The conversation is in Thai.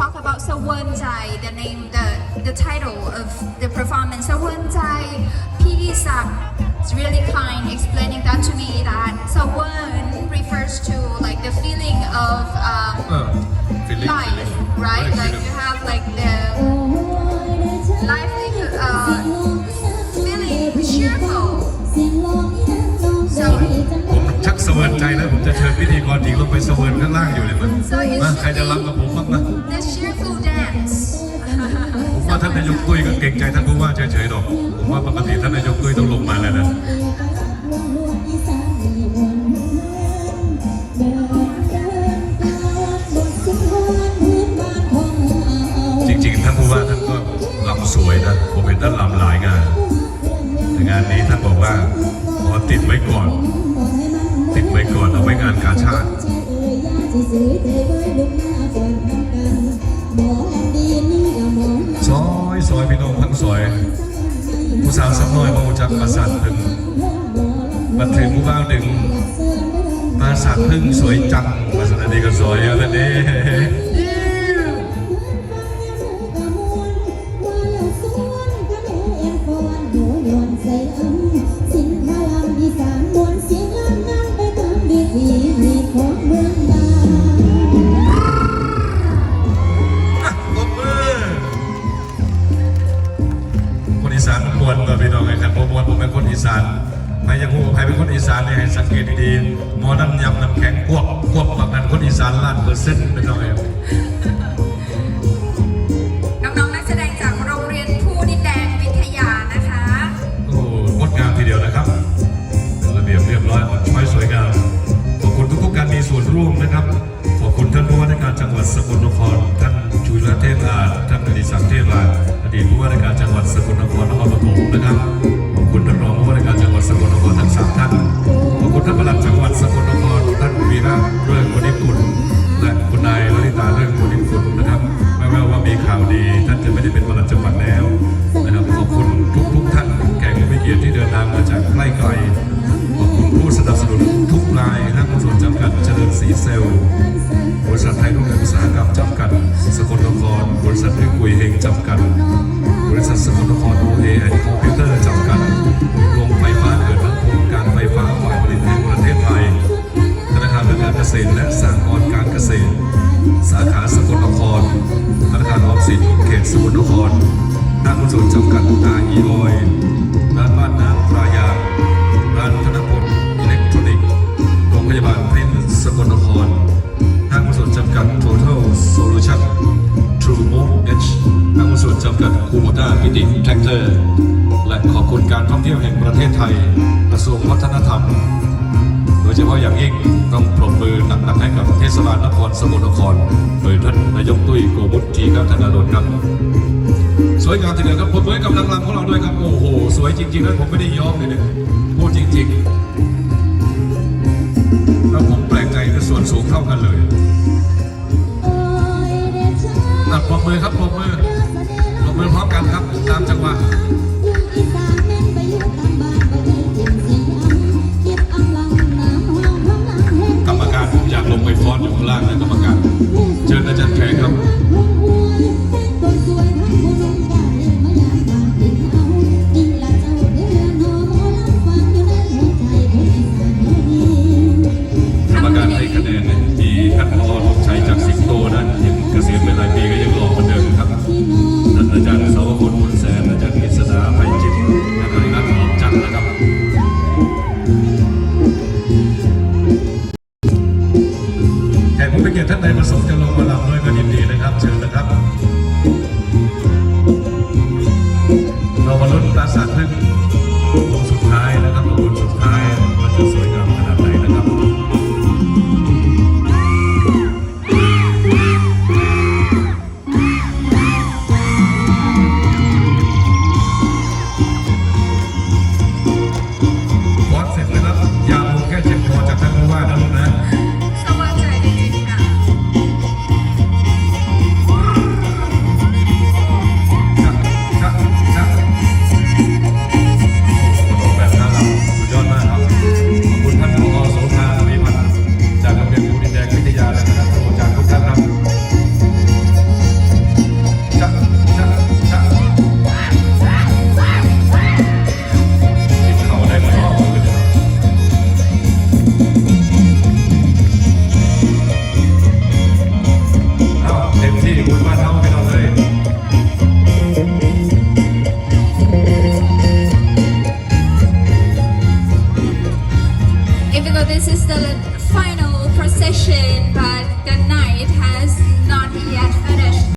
talk about Sawan Jai, the name, the the title of the performance. Sawan Jai, P. Sak is really kind explaining that to me that Sawan refers to like the feeling of um, เออ feeling life, right? feeling Like you have like the life, uh, feeling cheerful. So ผมชักเสวิร์นใจแล้วผมจะเชิญพิธีกรหญิงลงไปเสวิร์นข้างล่างอยู่เลยมั้ย So you มา should ใครจะรับกับผมบ้างนะ ท่านนายกตุ้ยก็เก่งใจท่านผู้ว่าเฉยๆหรอกผมว่าปกติท่านนายกตุ้ยต้องลงมาแล้วนะจริงๆท่านผู้ว่าท่านก็ลำสวยนะผมเห็นท่านลำหลายงานแต่งานนี้ท่านบอกว่าขอติดไว้ก่อน ติดไว้ก่อนเอาไว้งานกาชาติ อยพี่น้องทั้งซอยผู้สาวสักหน่อยมาจากปราสาทพึ่งมาถึงผู้บ่าวดึงปราสาทพึ่งสวยจังปราสาทนี้ก็สวยอะไรเด้ น้องไงครับผมมวนผมเป็นคนอีสานใครยังหูใครเป็นคนอีสานเนี่ยให้สังเกตดีๆหมอน้ำยำน้ำแข็งควบควบแบบนั้นคนอีสานล้านเปอร์เซ็นต์พี่น้องไร ดีตผู้ว่าราชการจังหวัดสกลนครนครปฐมนะครับขอบคุณท่านรองผู้ว่าราชการจังหวัดสกลนครทั้งสามท่าน ทายห้างหุ้นส่วนจำกัดเจริญสีเซลล์บริษัทไทยรุ่งเรืองอุตสาหกรรมจำกัด สกลนคร บริษัทเอกกุยเฮงจำกัด บริษัทสกลนครโอเอแอนด์คอมพิวเตอร์จำกัดโรงไฟฟ้าเกิดทั้งโครงการไฟฟ้าฝ่ายผลิตแห่งประเทศไทย ธนาคารเพื่อการเกษตรและสหกรณ์การเกษตร สาขาสกลนคร ธนาคารออมสินเขตสกลนครห้างหุ้นส่วนจำกัดอาอีออยร้านบ้านน้ำปลายางร้านธนพล ที่ยวแห่งประเทศไทย กระทรวงวัฒนธรรม โดยเฉพาะอย่างยิ่งต้องปรบมือหนักๆให้กับเทศบาลนครสกลนคร โดยท่านนายกตุ้ยโกบุตจีครับธนาดลครับ สวยงามทีเดียวครับปรบมือให้กับนางรำของเราด้วยครับ โอ้โห สวยจริงๆนะผมไม่ได้ย้อมเลยเนี่ยพูดจริงๆแล้วผมแปลกใจคือส่วนสูงเท่ากันเลยอะปรบมือครับปรบมือ มา sister